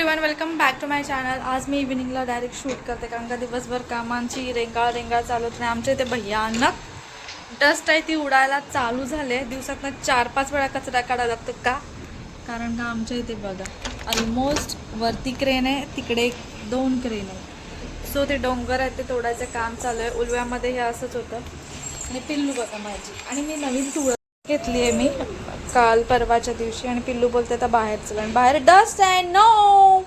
Everyone welcome back to my channel आज मी इव्हिनिंगला direct shoot करते कारण का दिवसभर कामांची रेंगाळ रेंगाळ चालत नाही आमच्या इथे भयानक डस्ट आहे ती उडायला चालू झाले. दिवसातनं चार पाच वेळा कचरा काढावा लागतो का? कारण का आमच्या इथे बघा ऑलमोस्ट वरती क्रेन आहे तिकडे एक दोन क्रेन आहे सो ते डोंगर आहे ते तोडायचं काम चालू आहे. उलव्यामध्ये हे असंच होतं. आणि पिल्लू बघा माझी. आणि मी नवीन तुळ घेतली आहे मी. काल परवाच्या दिवशी आणि पिल्लू बोलते आता बाहेर चल आणि बाहेर. डस्ट आहे नो!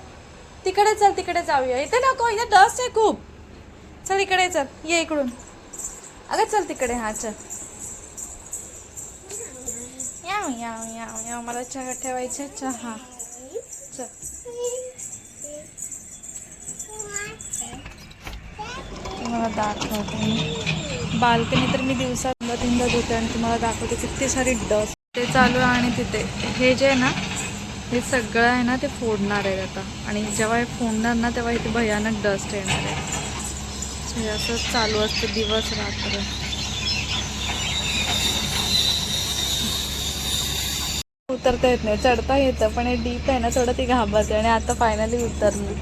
तिकडे चल तिकडे जाऊया. इथे नको इथे डस्ट आहे खूप. चल इकडे चल. ये इकडून. अगं चल तिकडे हां चल. याव याव याव याव. मला चहा ठेवायचा चहा. चल. मला दाखवते मी. बाल्कनी तर मी दिवसात दोनदा तीनदा धुते आणि तुम्हाला दाखवते किती सारी डस्ट ते चालू आहे आणि तिथे. हे जे आहे ना हे सगळं आहे ना ते फोडणार आहे आता. आणि जेव्हा हे फोडणार ना तेव्हा इथे भयानक डस्ट येणार आहे. हे असंच चालू असतं दिवस रात्र. उतरता येत नाही चढता येतं पण हे डीप आहे ना थोडं ती घाबरते आणि आता फायनली उतरली.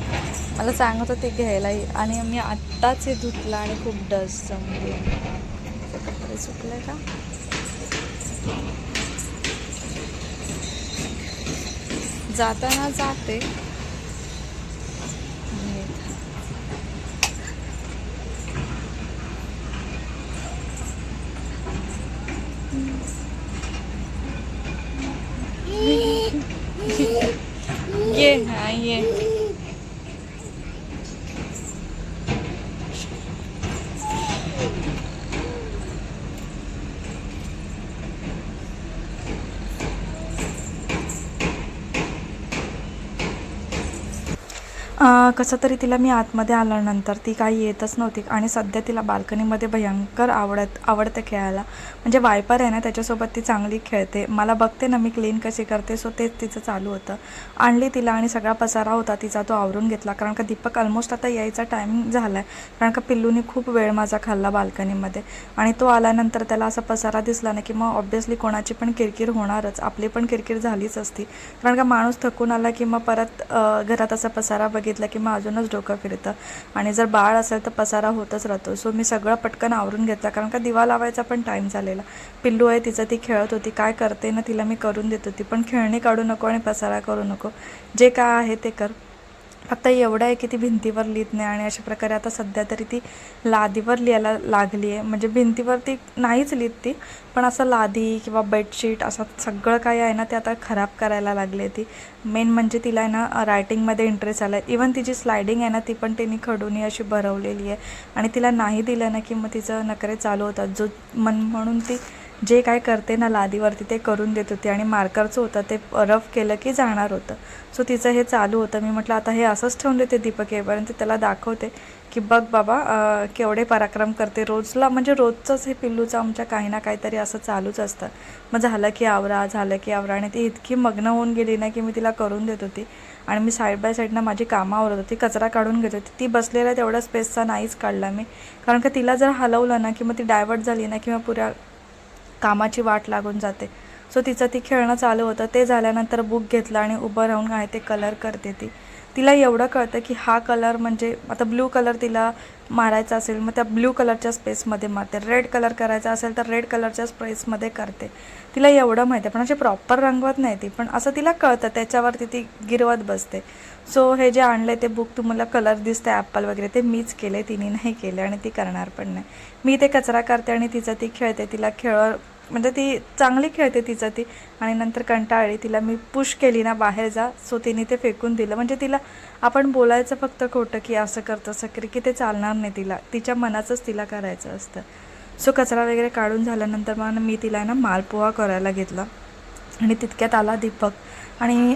मला सांगत होती घ्यायलाही आणि मी आत्ताच हे धुतलं आणि खूप डस्ट जमली. कपडे सुकले का जाताना जाते ये हाँ ये अं, कसं तरी तिला मी आतमध्ये आल्यानंतर ती काही येतच नव्हती आणि सध्या तिला बाल्कनीमध्ये भयंकर आवडत आवडतं खेळायला. म्हणजे वायपर आहे ना त्याच्यासोबत ती चांगली खेळते. मला बघते ना मी क्लीन कशी करते सो तेच तिचं चालू होतं. आणली तिला आणि सगळा पसारा होता तिचा तो आवरून घेतला. कारण का दीपक ऑलमोस्ट आता यायचा टायमिंग झाला आहे कारण का पिल्लूनी खूप वेळ माझा खाल्ला बाल्कनीमध्ये. आणि तो आल्यानंतर त्याला असा पसारा दिसला ना की मग ऑब्व्हियसली कोणाची पण किरकिर होणारच. आपली पण किरकिर झालीच असती. कारण का माणूस थकून आला की मग परत घरात असा पसारा बघितला की मग अजूनच डोकं फिरतं. आणि जर बाळ असेल तर पसारा होतच राहतो. सो मी सगळं पटकन आवरून घेतला. कारण का दिवा लावायचा पण टाईम झालेला. पिल्लू आहे तिचं ती खेळत होती. काय करते ना तिला मी करून देत होती. पण खेळणी काढू नको आणि पसारा करू नको. जे काय आहे ते कर. फक्त एवढं आहे की ती भिंतीवर लिहित नाही आणि अशा प्रकारे आता सध्या तरी ती लादीवर लिहायला लागली आहे. म्हणजे भिंतीवर ती नाहीच लिहित ती पण असं लादी किंवा बेडशीट असं सगळं काही आहे ना ते आता खराब करायला लागली आहे ती. मेन म्हणजे तिला आहे ना रायटिंगमध्ये इंटरेस्ट आला आहे इवन तिची स्लायडिंग आहे ना ती पण तिने खडूनी अशी भरवलेली आहे. आणि तिला नाही दिलं ना की मग तिचं नखरे चालू होतात. जो मन म्हणून ती जे काय करते ना लादीवरती ते करून देत होती आणि मार्करचं होतं ते रफ केलं की जाणार होतं. सो तिचं हे चालू होतं. मी म्हटलं आता हे असंच ठेवून देते दीपक येईपर्यंत. त्याला दाखवते की बघ बाबा केवढे पराक्रम करते. रोजला म्हणजे रोजचंच हे पिल्लूचं आमच्या काही ना काहीतरी असं चालूच असतं. मग झालं की आवरा झालं की आवरा. आणि ती इतकी मग्न होऊन गेली ना की मी तिला करून देत होती. आणि मी साईड बाय साईडनं माझी कामं आवरत होती. कचरा काढून घेत होती. ती बसलेल्या तेवढ्या स्पेसचा नाहीच काढला मी. कारण का तिला जर हलवलं ना की मग ती डायवर्ट झाली ना किंवा पुऱ्या कामाची वाट लागून जाते. सो तिचं ती खेळणं चालू होतं. ते झाल्यानंतर बुक घेतलं आणि उभं राहून आहे ते कलर करते ती. तिला एवढं कळतं की हा कलर म्हणजे आता ब्ल्यू कलर तिला मारायचा असेल मग त्या ब्ल्यू कलरच्या स्पेसमध्ये मारते. रेड कलर करायचा असेल तर रेड कलरच्या स्पेसमध्ये करते. तिला एवढं माहिती आहे पण असे प्रॉपर रंगवत नाही ती. पण असं तिला कळतं त्याच्यावरती ती गिरवत बसते. सो हे जे आणलं ते बुक तुम्हाला कलर दिसते ॲपल वगैरे ते मीच केले तिने नाही केले आणि ती करणार पण नाही. मी ते कचरा करते आणि तिचं ती खेळते. तिला खेळ म्हणजे ती चांगली खेळते तिचं ती. आणि नंतर कंटाळली तिला मी पुश केली ना बाहेर जा. सो तिने ते फेकून दिलं. म्हणजे तिला आपण बोलायचं फक्त खोटं की असं करतं तसं कर की ते चालणार नाही तिला. तिच्या मनाचंच तिला करायचं असतं. सो कचरा वगैरे काढून झाल्यानंतर मग मी तिला आहे ना मालपोहा करायला घेतला. आणि तितक्यात आला दीपक. आणि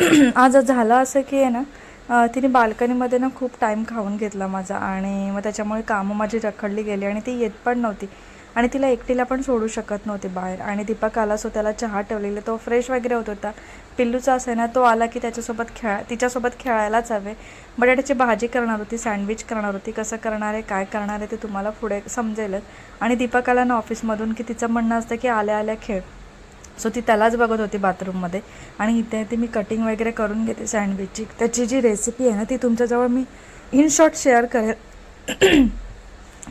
आज झालं असं की आहे ना तिने बाल्कनीमध्ये ना खूप टाईम खाऊन घेतला माझा. आणि मग त्याच्यामुळे कामं माझी रखडली गेली आणि ती येत पण नव्हती. आणि तिला एकटीला पण सोडू शकत नव्हते बाहेर. आणि दीपक आला सो त्याला चहा ठेवलेला. तो फ्रेश वगैरे होत होता. पिल्लूचा असे ना तो आला की त्याच्यासोबत खेळा तिच्यासोबत खेळायलाच हवे. बटाट्याची भाजी करणार होती सँडविच करणार होती. कसं करणार आहे काय करणार आहे ते तुम्हाला पुढे समजेलच. आणि दीपक आला ना ऑफिसमधून की तिचं म्हणणं असतं की आल्या आल्या खेळ. सो ती त्यालाच बघत होती बाथरूममध्ये आणि इथे इथे मी कटिंग वगैरे करून घेते सँडविचची त्याची जी रेसिपी आहे ना ती तुमच्याजवळ मी इन शॉर्ट शेअर करेल.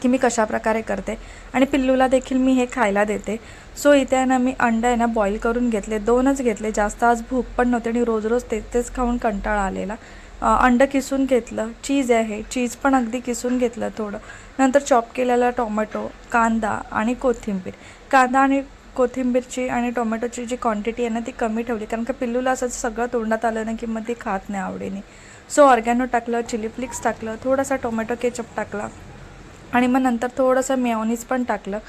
की मी कशा प्रकारे करते. आणि पिल्लूला देखील मी हे खायला देते. सो इथे आहे ना मी अंडं आहे ना बॉईल करून घेतले. दोनच घेतले. जास्त आज भूक पण नव्हती आणि रोज रोज ते तेच खाऊन कंटाळा आलेला. अंडं किसून घेतलं. चीज आहे. चीज पण अगदी किसून घेतलं थोडं. नंतर चॉप केलेला टोमॅटो कांदा आणि कोथिंबीर. कांदा आणि कोथिंबीरची आणि टोमॅटोची जी क्वांटिटी आहे ना ती कमी ठेवली. कारण का पिल्लूला असं सगळं तोंडात आलं ना की मग ती खात नाही आवडीने. सो ऑर्गॅनो टाकलं चिली फ्लिक्स टाकलं थोडासा टोमॅटो केचप टाकला. आणि मग नंतर थोडंसं मेयोनीज पण टाकलं.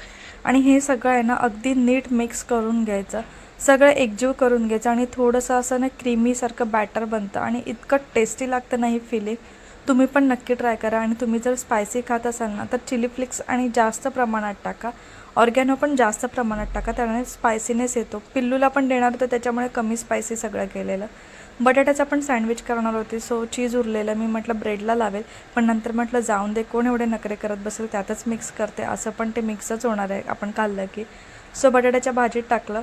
आणि हे सगळं आहे ना अगदी नीट मिक्स करून घ्यायचं. सगळं एकजीव करून घ्यायचं आणि थोडंसं असं ना क्रीमीसारखं बॅटर बनतं आणि इतकं टेस्टी लागतं ना ही फिलिंग तुम्ही पण नक्की ट्राय करा आणि तुम्ही जर स्पायसी खात असाल ना तर चिली फ्लिक्स आणि जास्त प्रमाणात टाका. ऑर्गॅनो पण जास्त प्रमाणात टाका त्याने स्पायसीनेस येतो. पिल्लूला पण देणार होतं त्याच्यामुळे कमी स्पायसी सगळं केलेलं. बटाट्याचा पण सँडविच करणार होते. सो चीज उरलेलं मी म्हटलं ब्रेडला लावेल. पण नंतर म्हटलं जाऊन दे कोण एवढे नखरे करत बसेल त्यातच मिक्स करते. असं पण ते मिक्सच होणार आहे आपण खाल्लं की. सो बटाट्याच्या भाजीत टाकलं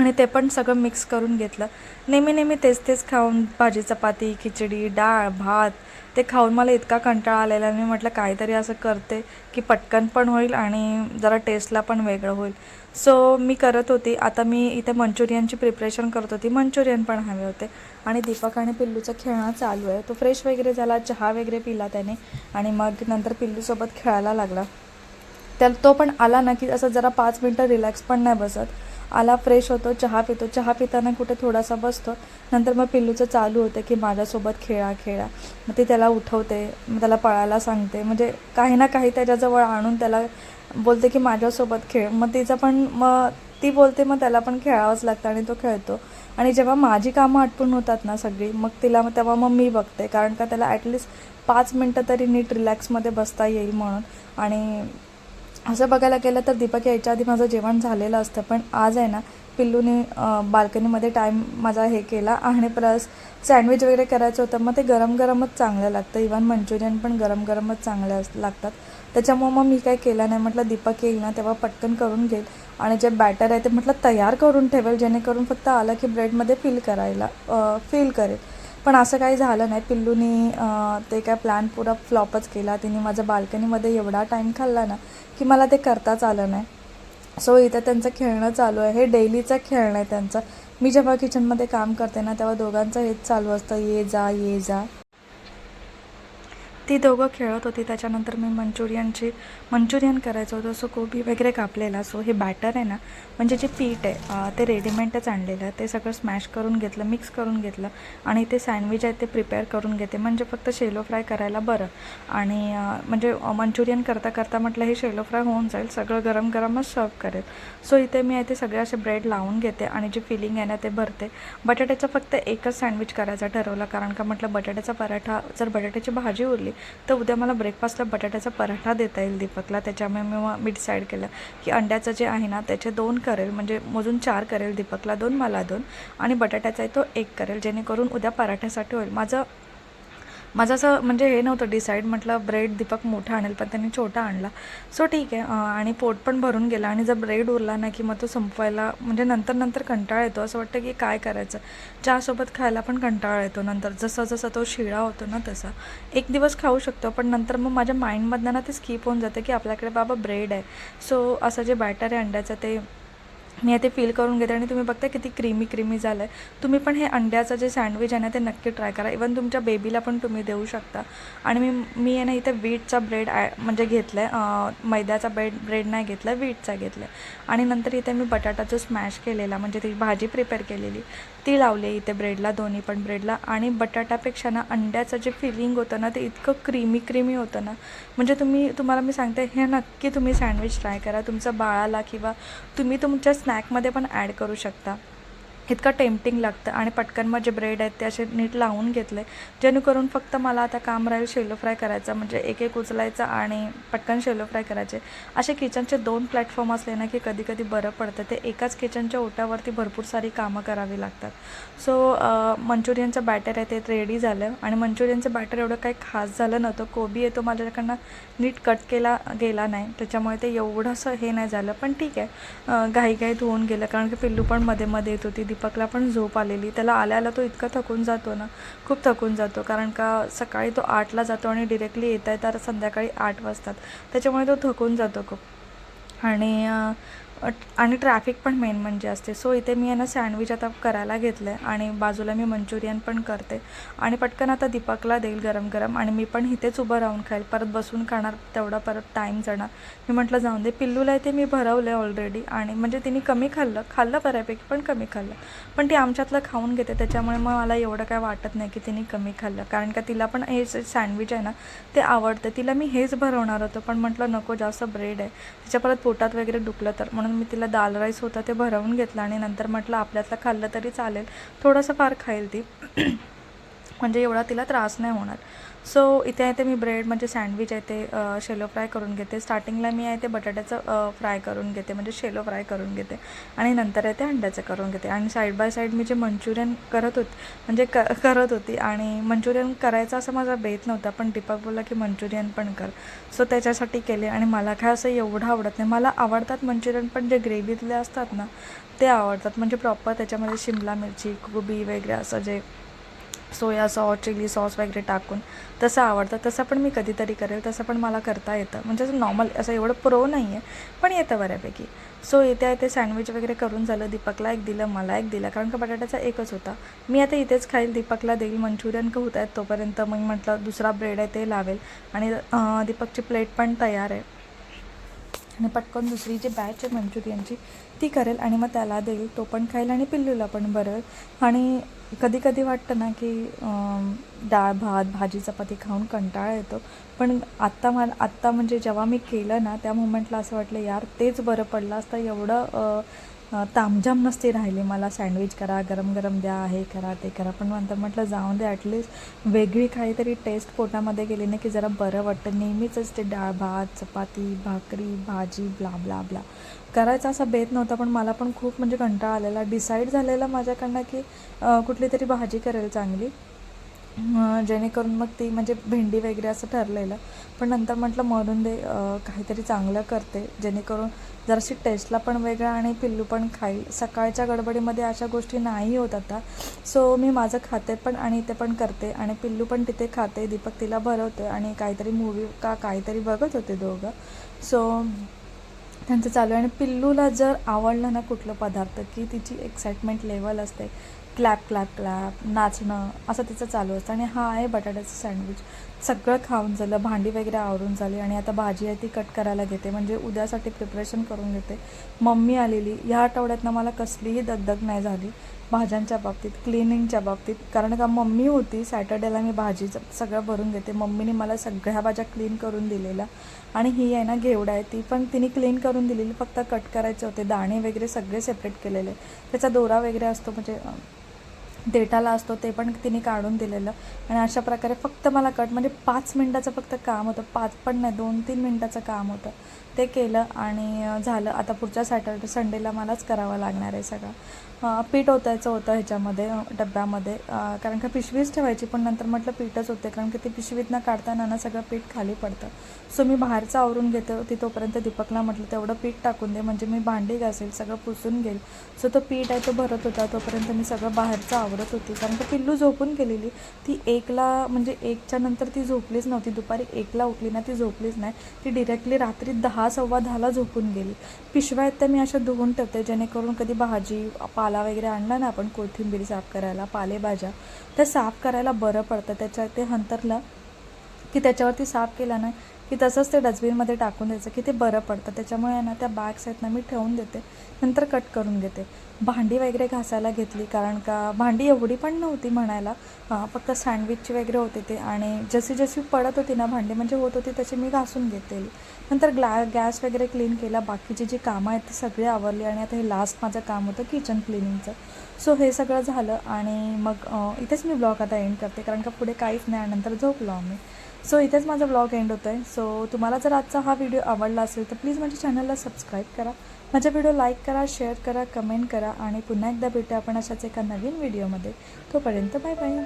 आणि ते पण सगळं मिक्स करून घेतलं. नेहमी नेहमी तेच तेच खाऊन भाजी चपाती खिचडी डाळ भात ते खाऊन मला इतका कंटाळा आलेला आणि मी म्हटलं काहीतरी असं करते की पटकन पण होईल आणि जरा टेस्टला पण वेगळं होईल. सो मी करत होती. आता मी इथे मंचुरियनची प्रिपरेशन करत होती. मंचुरियन पण हवे होते. आणि दीपक आणि पिल्लूचं खेळणं चालू आहे. तो फ्रेश वगैरे झाला चहा वगैरे पिला त्याने आणि मग नंतर पिल्लूसोबत खेळायला लागला. त्याला तो पण आला ना की असं जरा पाच मिनटं रिलॅक्स पण नाही बसत. आला फ्रेश होतो चहा पितो. चहा पिताना कुठे थोडासा बसतो. नंतर मग पिल्लूचं चालू होतं की माझ्यासोबत खेळा खेळा. मग ती त्याला उठवते मग त्याला पळायला सांगते. म्हणजे काही ना काही त्याच्याजवळ आणून त्याला बोलते की माझ्यासोबत खेळ. मग तिचं पण मग ती बोलते मग त्याला पण खेळावंच लागतं आणि तो खेळतो. आणि जेव्हा माझी कामं आटपून होतात ना सगळी मग तिला मग तेव्हा मग मी बघते. कारण का त्याला ॲटलिस्ट पाच मिनटं तरी नीट रिलॅक्समध्ये बसता येईल म्हणून. आणि असं बघायला गेलं तर दीपक यायच्या आधी माझं जेवण झालेलं असतं. पण आज आहे ना पिल्लूने बाल्कनीमध्ये टाईम माझा हे केला आणि प्लस सँडविच वगैरे करायचं होतं. मग ते गरम गरमच चांगलं लागतं. इवन मंचुरियन पण गरम गरमच चांगले अस लागतात. त्याच्यामुळं मग मी काय केलं नाही. म्हटलं दीपक येईल ना तेव्हा पटकन करून घेईल. आणि जे बॅटर आहे ते म्हटलं तयार करून ठेवेल जेणेकरून फक्त आलं की ब्रेडमध्ये फिल करायला फील करेल. पण असं काही झालं नाही. पिल्लूनी ते काय प्लॅन पुरा फ्लॉपच केला. तिने माझ्या बाल्कनीमध्ये एवढा टाईम खाल्ला ना की मला ते करताच आलं नाही. सो इथं त्यांचं खेळणं चालू आहे. हे डेलीचं खेळणं आहे त्यांचं. मी जेव्हा किचनमध्ये काम करते ना तेव्हा दोघांचं हेच चालू असतं. ये जा ये जा. ती दोघं खेळत होती. त्याच्यानंतर मी मंचुरियनची मंचुरियन करायचं होतं. सो कोबी वगैरे कापलेला. सो हे बॅटर आहे ना म्हणजे जे पीठ आहे ते रेडीमेडच आणलेलं आहे. ते सगळं स्मॅश करून घेतलं मिक्स करून घेतलं आणि ते सँडविच आहे ते प्रिपेअर करून घेते. म्हणजे फक्त शेलो फ्राय करायला बरं. आणि म्हणजे मंचुरियन करता करता म्हटलं हे शेलो फ्राय होऊन जाईल. सगळं गरम गरमच सर्व करेल. सो इथे मी ते सगळे असे ब्रेड लावून घेते आणि जे फिलिंग आहे ना ते भरते. बटाट्याचं फक्त एकच सँडविच करायचं ठरवलं. कारण का म्हटलं बटाट्याचा पराठा जर बटाट्याची भाजी उरली तर उद्या मला ब्रेकफास्टला बटाट्याचा पराठा देता येईल दीपकला. त्याच्यामुळे मी मग मी डिसाईड केलं. की अंड्याचं जे आहे ना त्याचे दोन करेल. म्हणजे मोजून चार करेल दीपकला. दोन मला दोन. आणि बटाट्याचा आहे तो एक करेल. जेणेकरून उद्या पराठ्यासाठी होईल. माझं माझं असं म्हणजे हे नव्हतं डिसाईड म्हटलं ब्रेड दीपक मोठा आणेल पण त्यांनी छोटा आणला. सो ठीक आहे आणि पोट पण भरून गेला. आणि जर ब्रेड उरला ना की मग तो संपवायला म्हणजे नंतर नंतर कंटाळा येतो. असं वाटतं की काय करायचं? चहासोबत खायला पण कंटाळा येतो नंतर. जसं जसं तो शिळा होतो ना तसा. एक दिवस खाऊ शकतो पण नंतर मग माझ्या माइंडमधनं ना ते स्किप होऊन जातं की आपल्याकडे बाबा ब्रेड आहे. सो असं जे बॅटर आहे अंड्याचं ते मी ते फील करून घेते आणि तुम्ही बघता किती क्रीमी क्रीमी झालं आहे तुम्ही पण हे अंड्याचं जे सँडविच आहे ना ते नक्की ट्राय करा. इवन तुमच्या बेबीला पण तुम्ही देऊ शकता. आणि मी मी आहे ना इथे वीटचा ब्रेड ॲ म्हणजे घेतला आहे मैद्याचा ब्रेड ब्रेड नाही घेतला आहे वीटचा घेतला आहे आणि नंतर इथे मी बटाटाचं स्मॅश केलेला म्हणजे ती भाजी प्रिपेअर केलेली. ती लावली इथे ब्रेडला दोन्ही पण ब्रेडला आणि बटाट्यापेक्षा ना अंड्याचं जे फिलिंग होतं ना ते इतकं क्रीमी क्रीमी होतं ना. म्हणजे तुम्ही तुम्हाला मी सांगते हे नक्की तुम्ही सँडविच ट्राय करा. तुमचं बाळाला किंवा तुम्ही तुमच्या स्नॅकमध्ये पण ॲड करू शकता. इतकं टेम्पटिंग लागतं. आणि पटकन मग जे ब्रेड आहेत ते असे नीट लावून घेतले. जेणेकरून फक्त मला आता काम राहील शेलो फ्राय करायचं म्हणजे एक एक उचलायचं आणि पटकन शेलो फ्राय करायचे. असे किचनचे दोन प्लॅटफॉर्म असले ना की कधी कधी बरं पडतं. ते एकाच किचनच्या ओट्यावरती भरपूर सारी कामं करावी लागतात. सो मंचुरियनचं बॅटर आहे ते रेडी झालं. आणि मंचुरियनचं बॅटर एवढं काही खास झालं नव्हतं. कोबी आहे तो माझ्याकडनं नीट कट केला गेला नाही. त्याच्यामुळे ते एवढंसं हे नाही झालं. पण ठीक आहे. घाईघाई धुवून गेलं. कारण की पिल्लू पण मध्ये मध्ये येत होती दीपकला पण झोप आलेली. त्याला आल्याला तो इतका थकून जातो ना खूप थकून जातो. कारण का सकाळी तो आठला जातो आणि डिरेक्टली येता तर संध्याकाळी आठ वाजतात. त्याच्यामुळे तो थकून जातो खूप. आणि आणि ट्रॅफिक पण मेन म्हणजे असते. सो इथे मी आहे ना सँडविच आता करायला घेतलं आहे आणि बाजूला मी मंचुरियन पण करते. आणि पटकन आता दीपकला देईल गरम गरम आणि मी पण इथेच उभं राहून खाईल. परत बसून खाणार तेवढा परत टाईम जाणार. मी म्हटलं जाऊन दे. पिल्लूला इथे मी भरवलं आहे ऑलरेडी आणि म्हणजे तिने कमी खाल्लं. खाल्लं बऱ्यापैकी पण कमी खाल्लं. पण ती आमच्यातलं खाऊन घेते. त्याच्यामुळे मग मला एवढं काय वाटत नाही की तिने कमी खाल्लं. कारण का तिला पण हे जे सँडविच आहे ना ते आवडतं. तिला मी हेच भरवणार होतं. पण म्हटलं नको जास्त ब्रेड आहे. तिच्या परत पोटात वगैरे दुखलं तर. म्हणून मी तिला दाल राईस होता ते भरवून घेतलं आणि नंतर म्हटलं आपल्यातलं खाल्लं तरी चालेल. थोडंसं फार खाईल ती. म्हणजे एवढा तिला त्रास नाही होणार. सो इथे आहे ते मी ब्रेड म्हणजे सँडविच आहे ते शेलो फ्राय करून घेते. स्टार्टिंगला मी आहे ते बटाट्याचं फ्राय करून घेते. म्हणजे शेलो फ्राय करून घेते. आणि नंतर आहे ते अंड्याचं करून घेते. आणि साईड बाय साईड मी जे मंचुरियन करत होते म्हणजे क करत होती आणि मंचुरियन करायचं असं माझा बेत नव्हता पण दीपक बोलला की मंचुरियन पण कर. सो त्याच्यासाठी केले. आणि मला काय असं एवढं आवडत नाही. मला आवडतात मंचुरियन पण जे ग्रेव्हीतले असतात ना ते आवडतात. म्हणजे प्रॉपर त्याच्यामध्ये शिमला मिरची कोबी वगैरे असं जे सोया सॉस चिली सॉस वगैरे टाकून. तसं आवडतं. तसं पण मी कधीतरी करेल. तसं पण मला करता येतं. म्हणजे असं नॉर्मल असं एवढं प्रो नाही आहे पण येतं बऱ्यापैकी. सो येते आहे ते सँडविच वगैरे करून झालं. दीपकला एक दिलं मला एक दिलं. कारण का बटाट्याचा एकच होता. मी आता इथेच खाईल. दीपकला देईल. मंचुरियन का होत आहेत तोपर्यंत. मग म्हटलं दुसरा ब्रेड आहे ते लावेल. आणि दीपकची प्लेट पण तयार आहे. आणि पटकन दुसरी जी बॅच आहे मंचुरियनची ती करेल आणि मग त्याला देईल. तो पण खाईल आणि पिल्लूला पण बरं. आणि कधी कधी वाटतं ना की डाळ भात भाजी चपाती खाऊन कंटाळा येतो. पण आत्ता मला आत्ता म्हणजे जेव्हा मी केलं ना त्या मुमेंटला असं वाटलं यार तेच बरं पडलं असतं. एवढं तामझाम नसती राहिली मला. सँडविच करा गरम गरम द्या हे करा ते करा. पण नंतर म्हटलं जाऊन दे ॲटलिस्ट वेगळी काहीतरी टेस्ट पोटामध्ये गेली ना की जरा बरं वाटतं. नेहमीच ते डाळ भात चपाती भाकरी भाजी ब्ला ब्ला ब्ला करायचा असा बेत नव्हता पण मला पण खूप म्हणजे कंटाळा आलेला. डिसाईड झालेला माझ्याकडनं की कुठली तरी भाजी करेल चांगली. जेणेकरून मग ती म्हणजे भेंडी वगैरे असं ठरलेलं. पण नंतर म्हटलं मरून दे काहीतरी चांगलं करते. जेणेकरून जराशी टेस्टला पण वेगळा आणि पिल्लू पण खाईल. सकाळच्या गडबडीमध्ये अशा गोष्टी नाही होत आता. सो मी माझं खाते पण आणि ते पण करते. आणि पिल्लू पण तिथे खाते. दीपक तिला भरवते आणि काहीतरी मूवी का काहीतरी बघत होते दोघं. सो त्यांचं चालू आहे. आणि पिल्लूला जर आवडलं ना कुठलं पदार्थ की तिची एक्साइटमेंट लेवल असते क्लॅप क्लॅप क्लॅप नाचणं असं तिचं चालू असतं. आणि हा आहे बटाट्याचं सँडविच सगळं खाऊन झालं भांडी वगैरे आवरून झाली आणि आता भाजी आहे ती कट करायला घेते. म्हणजे उद्यासाठी प्रिपरेशन करून घेते. मम्मी आलेली ह्या आठवड्यातनं मला कसलीही दगदग नाही झाली. भाज्यांच्या बाबतीत क्लिनिंगच्या बाबतीत. कारण का मम्मी होती सॅटर्डेला मी भाजीचं सगळं भरून घेते. मम्मीने मला सगळ्या भाज्या क्लीन करून दिलेल्या. आणि ही आहे ना घेवडा आहे. ती पण तिने क्लीन करून दिलेली. फक्त कट करायचे होते. दाणे वगैरे सगळे सेपरेट केलेले. त्याचा दोरा वगैरे असतो म्हणजे देठाला असतो ते पण तिने काढून दिलेलं. आणि अशा प्रकारे फक्त मला कट म्हणजे पाच मिनटाचं फक्त काम होतं. पाच पण नाही दोन तीन मिनटाचं काम होतं. ते केलं आणि झालं. आता पुढच्या सॅटर्डे संडेला मलाच करावं लागणार आहे सगळं. पीठ ओतायचं होतं ह्याच्यामध्ये डब्यामध्ये. कारण का पिशवीच ठेवायची पण नंतर म्हटलं पीठच होते कारण की ती पिशवीतनं काढताना ना सगळं पीठ खाली पडतं. सो मी बाहेरचं आवरून घेते होती तोपर्यंत दीपकला म्हटलं तेवढं पीठ टाकून दे. म्हणजे मी भांडी घासेल सगळं पुसून घेईल. सो तो पीठ आहे तो भरत होता. तोपर्यंत मी सगळं बाहेरचं आवरत होती. कारण का पिल्लू झोपून गेलेली. ती एकला म्हणजे एकच्या नंतर ती झोपलीच नव्हती. दुपारी एकला उठली ना ती झोपलीच नाही. ती डिरेक्टली रात्री दहा सव्वा दहाला झोपून गेली. पिशव्या आहेत त्या मी अशा धुवून ठेवते जेणेकरून कधी भाजी पाला वगैरे आणला ना आपण कोथिंबीर साफ करायला पालेभाज्या त्या साफ करायला बरं पडतं. त्याच्या ते हंतरलं की त्याच्यावरती साफ केला ना की तसंच ते डस्टबिनमध्ये टाकून द्यायचं की ते बरं पडतं. त्याच्यामुळे आहे ना त्या बॅग्स आहेत ना मी ठेवून देते. नंतर कट करून घेते. भांडी वगैरे घासायला घेतली कारण का भांडी एवढी पण नव्हती म्हणायला. हां फक्त सँडविचची वगैरे होते ते. आणि जशी जशी पडत होती ना भांडी म्हणजे होत होती तशी मी घासून घेतलेली. नंतर ग्लॅ गॅस वगैरे क्लीन केला. बाकीची जी कामं आहेत ती सगळी आवरली. आणि आता हे लास्ट माझं काम होतं किचन क्लिनिंगचं सो हे सगळं झालं. आणि मग इथेच मी ब्लॉग आता एंड करते. कारण का पुढे काहीच नाही. आणि नंतर झोपलो आम्ही. सो इथेच माझा ब्लॉग एंड होतो आहे सो तुम्हाला जर आजचा हा व्हिडिओ आवडला असेल तर प्लीज माझ्या चॅनलला सबस्क्राईब करा. माझ्या व्हिडिओ लाईक करा शेअर करा कमेंट करा आणि पुन्हा एकदा भेटूया आपण अशाच एका नवीन व्हिडिओमध्ये तोपर्यंत बाय बाय